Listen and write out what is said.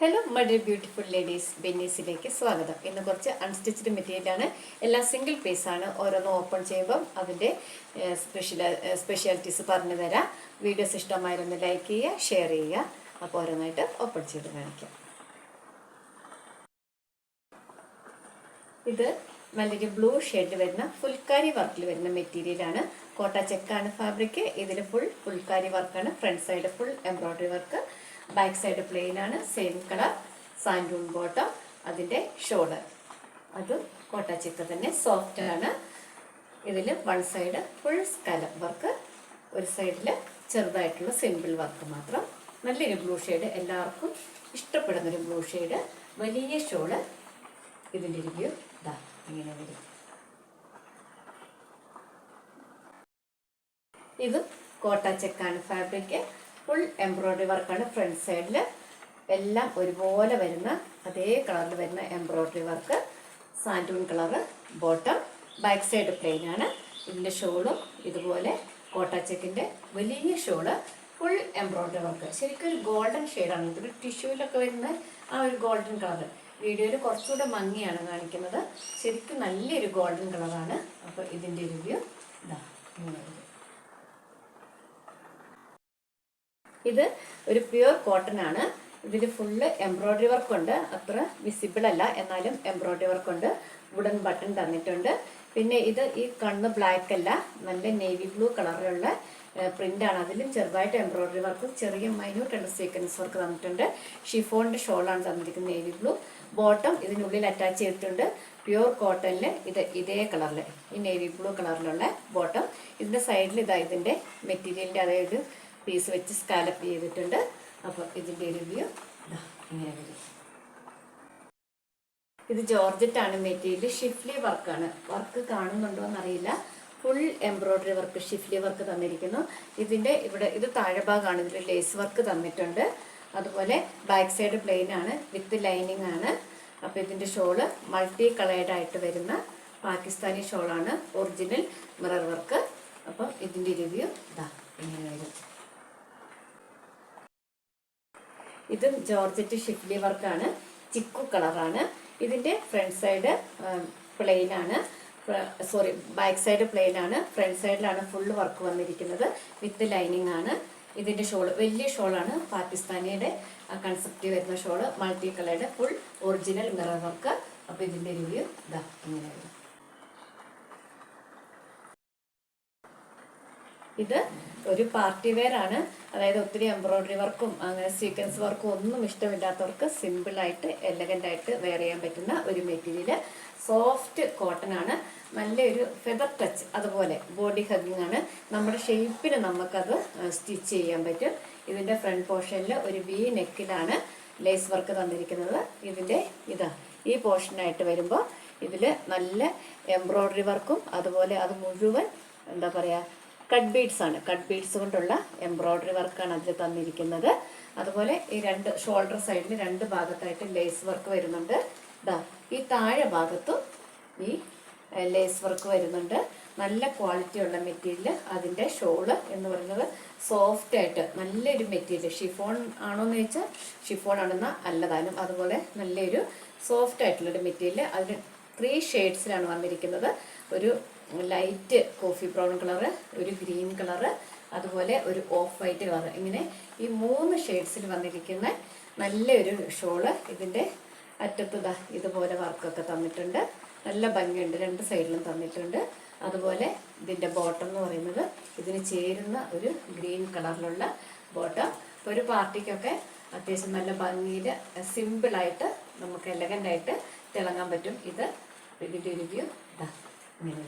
Hello my beautiful ladies ബെന്നീസിലേക്ക് സ്വാഗതം. ഇന്ന് കുറച്ച് അൺസ്റ്റിച്ച്ഡ് മെറ്റീരിയലാണ് എല്ലാം സിംഗിൾ പീസാണ് ഓരോന്നും ഓപ്പൺ ചെയ്യുമ്പം അതിന്റെ സ്പെഷ്യൽ സ്പെഷ്യാലിറ്റീസ് പറഞ്ഞു തരാം. വീഡിയോസ് ഇഷ്ടമായിരുന്നു ലൈക്ക് ചെയ്യുക ഷെയർ ചെയ്യുക. അപ്പോൾ ഓരോന്നായിട്ട് ഓപ്പൺ ചെയ്ത് കാണിക്കാം. ഇത് നല്ലൊരു ബ്ലൂ ഷെയ്ഡ് വരുന്ന ഫുൽക്കാരി വർക്കിൽ വരുന്ന മെറ്റീരിയലാണ് കോട്ട ചെക്കാണ് ഫാബ്രിക് ഇതിൽ ഫുൾ ഫുൽക്കാരി വർക്കാണ് front side full embroidery work back side plain ആണ് സെയിം കളർ സാൻഡൂൺ ബോട്ടം അതിന്റെ ഷോൾഡർ അത് കോട്ട ചെക്ക് തന്നെ സോഫ്റ്റ് ആണ്. ഇതിൽ വൺ സൈഡ് ഫുൾ സ്കലം വർക്ക് ഒരു സൈഡിൽ ചെറുതായിട്ടുള്ള സിമ്പിൾ വർക്ക് മാത്രം. നല്ലൊരു ബ്ലൂ ഷെയ്ഡ് എല്ലാവർക്കും ഇഷ്ടപ്പെടുന്നൊരു ബ്ലൂ ഷെയ്ഡ് വലിയ ഷോൾ ഇതിന്റെ ഇരിക്കും ഇതാ ഇങ്ങനെ വരും. ഇത് കോട്ട ചെക്കാണ് ഫാബ്രിക് ഫുൾ എംബ്രോയ്ഡറി വർക്കാണ് ഫ്രണ്ട് സൈഡിൽ എല്ലാം ഒരുപോലെ വരുന്ന അതേ കളറിൽ വരുന്ന embroidery work സാൻഡൂൺ colour bottom back side plain ആണ്. ഇതിന്റെ ഷോളും ഇതുപോലെ കോട്ട ചെക്കിന്റെ വലിയ ഷോൾ. ഫുൾ എംബ്രോയ്ഡറി വർക്ക് ശരിക്കും ഒരു ഗോൾഡൻ ഷെയ്ഡാണ് ഇതൊരു ടിഷ്യൂലൊക്കെ വരുന്ന ആ ഒരു ഗോൾഡൻ കളറ് വീഡിയോയിൽ കുറച്ചുകൂടെ മങ്ങിയാണ് കാണിക്കുന്നത്. ശരിക്കും നല്ലൊരു ഗോൾഡൻ കളറാണ് അപ്പോൾ ഇതിന്റെ റിവ്യൂ ഇതാ വരും ഇത് ഒരു പ്യുവർ കോട്ടൺ ആണ്. ഇതിൽ ഫുള്ള് എംബ്രോയ്ഡറി വർക്ക് ഉണ്ട്. അത്ര വിസിബിൾ അല്ല. എന്നാലും എംബ്രോയ്ഡറി വർക്ക് ഉണ്ട്. വുഡൻ ബട്ടൺ തന്നിട്ടുണ്ട്. പിന്നെ ഇത് ഈ കണ്ണ് ബ്ലാക്ക് അല്ല. നല്ല നേവി ബ്ലൂ കളറിലുള്ള പ്രിന്റ് ആണ്. അതിലും ചെറുതായിട്ട് എംബ്രോയ്ഡറി വർക്ക് ചെറിയ മൈന്യൂട്ട് ഉണ്ട് സീക്വൻസ് വർക്ക് തന്നിട്ടുണ്ട്. ഷിഫോണിന്റെ ഷോളാണ് തന്നിരിക്കുന്നത് നേവി ബ്ലൂ ബോട്ടം ഇതിനുള്ളിൽ അറ്റാച്ച് ചെയ്തിട്ടുണ്ട്. പ്യുവർ കോട്ടണിൽ ഇത് ഇതേ കളറിൽ ഈ നേവി ബ്ലൂ കളറിലുള്ള ബോട്ടം ഇതിന്റെ സൈഡിൽ ഇതാ ഇതിന്റെ മെറ്റീരിയലിന്റെ അതായത് പീസ് വെച്ച് സ്കാലപ്പ് ചെയ്തിട്ടുണ്ട്. അപ്പോൾ ഇതിന്റെ റിവ്യൂ ഇങ്ങനെ വരും. ഇത് ജോർജറ്റ് ആണ് മെറ്റീരിയൽ. ഷിഫ്ലി വർക്കാണ് വർക്ക് കാണുന്നുണ്ടോ എന്നറിയില്ല. Full embroidery work schiffli work തന്നിരിക്കുന്നു. ഇതിന്റെ ഇവിടെ ഇത് താഴെഭാഗമാണ് ഇതിൽ ലേസ് വർക്ക് തന്നിട്ടുണ്ട്. അതുപോലെ ബാക്ക് സൈഡ് പ്ലെയിൻ ആണ് വിത്ത് ലൈനിങ് ആണ്. അപ്പോൾ ഇതിന്റെ ഷോൾ മൾട്ടി കളേർഡ് ആയിട്ട് വരുന്ന പാകിസ്ഥാനി ഷോളാണ് ഒറിജിനൽ മിറർ വർക്ക് അപ്പം ഇതിന്റെ റിവ്യൂ ഇതാ ഇങ്ങനെ വരും. ഇത് ജോർജറ്റ് ഷിഫ്ലി വർക്കാണ്. ചിക്കു കളറാണ്. ഇതിന്റെ ഫ്രണ്ട് സൈഡ് പ്ലെയിൻ ആണ് സോറി ബാക്ക് സൈഡ് പ്ലെയിൻ ആണ് ഫ്രണ്ട് സൈഡിലാണ് ഫുൾ വർക്ക് വന്നിരിക്കുന്നത്. വിത്ത് ലൈനിങ് ആണ്. ഇതിന്റെ ഷോൾ വലിയ ഷോളാണ്. പാകിസ്ഥാനിയുടെ കൺസെപ്റ്റ് വരുന്ന ഷോൾ. മൾട്ടി കളറുടെ ഫുൾ ഒറിജിനൽ മിറർ വർക്ക്. അപ്പോൾ ഇതിന്റെ റിവ്യൂ ഇതാ ഇങ്ങനെ വരും ഇത് ഒരു പാർട്ടി വെയർ ആണ്. അതായത് ഒത്തിരി എംബ്രോയ്ഡറി വർക്കും അങ്ങനെ സീക്വൻസ് വർക്കും ഒന്നും ഇഷ്ടമില്ലാത്തവർക്ക് സിമ്പിളായിട്ട് എലഗന്റ് ആയിട്ട് വെയർ ചെയ്യാൻ പറ്റുന്ന ഒരു മെറ്റീരിയൽ സോഫ്റ്റ് കോട്ടൺ ആണ്. നല്ലൊരു ഫെദർ ടച്ച് അതുപോലെ ബോഡി ഹഗ്ഗിങ് ആണ്. നമ്മുടെ ഷേപ്പിന് നമുക്കത് സ്റ്റിച്ച് ചെയ്യാൻ പറ്റും. ഇതിന്റെ ഫ്രണ്ട് പോർഷനിൽ ഒരു വി നെക്കിലാണ് ലേസ് വർക്ക് തന്നിരിക്കുന്നത്. ഇതിന്റെ ഇതാ ഈ പോർഷനായിട്ട് വരുമ്പോൾ ഇതിൽ നല്ല എംബ്രോയ്ഡറി വർക്കും അതുപോലെ അത് മുഴുവൻ എന്താ പറയുക കട്ട് ബീഡ്സ് ആണ്. കട്ട് ബീഡ്സ് കൊണ്ടുള്ള എംബ്രോയ്ഡറി വർക്കാണ് അതിൽ തന്നിരിക്കുന്നത്. അതുപോലെ ഈ രണ്ട് ഷോൾഡർ സൈഡിൽ രണ്ട് ഭാഗത്തായിട്ട് ലേസ് വർക്ക് വരുന്നുണ്ട്. ഇതാ ഈ താഴെ ഭാഗത്തും ഈ ലേസ് വർക്ക് വരുന്നുണ്ട്. നല്ല ക്വാളിറ്റി ഉള്ള മെറ്റീരിയൽ അതിന്റെ ഷോൾ എന്ന് പറയുന്നത് സോഫ്റ്റ് ആയിട്ട് നല്ലൊരു മെറ്റീരിയൽ ഷിഫോൺ ആണോ എന്ന് ചോദിച്ചാൽ ഷിഫോൺ ആണെന്ന അല്ലതാനും അതുപോലെ നല്ലൊരു സോഫ്റ്റ് ആയിട്ടുള്ളൊരു മെറ്റീരിയൽ അതിന് ത്രീ ഷെയ്ഡ്സിലാണ് വന്നിരിക്കുന്നത്. ഒരു ലൈറ്റ് കോഫി ബ്രൗൺ കളറ് ഒരു ഗ്രീൻ കളറ് അതുപോലെ ഒരു ഓഫ് വൈറ്റ് കളറ് ഇങ്ങനെ ഈ മൂന്ന് ഷെയ്ഡ്സിൽ വന്നിരിക്കുന്ന നല്ലൊരു ഷോൾ ഇതിന്റെ അറ്റത്ത് ഇതുപോലെ വർക്കൊക്കെ തന്നിട്ടുണ്ട്. നല്ല ഭംഗിയുണ്ട് രണ്ട് സൈഡിലും തന്നിട്ടുണ്ട്. അതുപോലെ ഇതിന്റെ ബോട്ടം എന്ന് പറയുന്നത് ഇതിന് ചേരുന്ന ഒരു ഗ്രീൻ കളറിലുള്ള ബോട്ടം ഒരു പാർട്ടിക്കൊക്കെ അത്യാവശ്യം നല്ല ഭംഗിയിൽ സിമ്പിളായിട്ട് നമുക്ക് എലഗന്റായിട്ട് തിളങ്ങാൻ പറ്റും. ഇത് ഇതിന്റെ വ്യൂ ഇതാ ഇങ്ങനെ.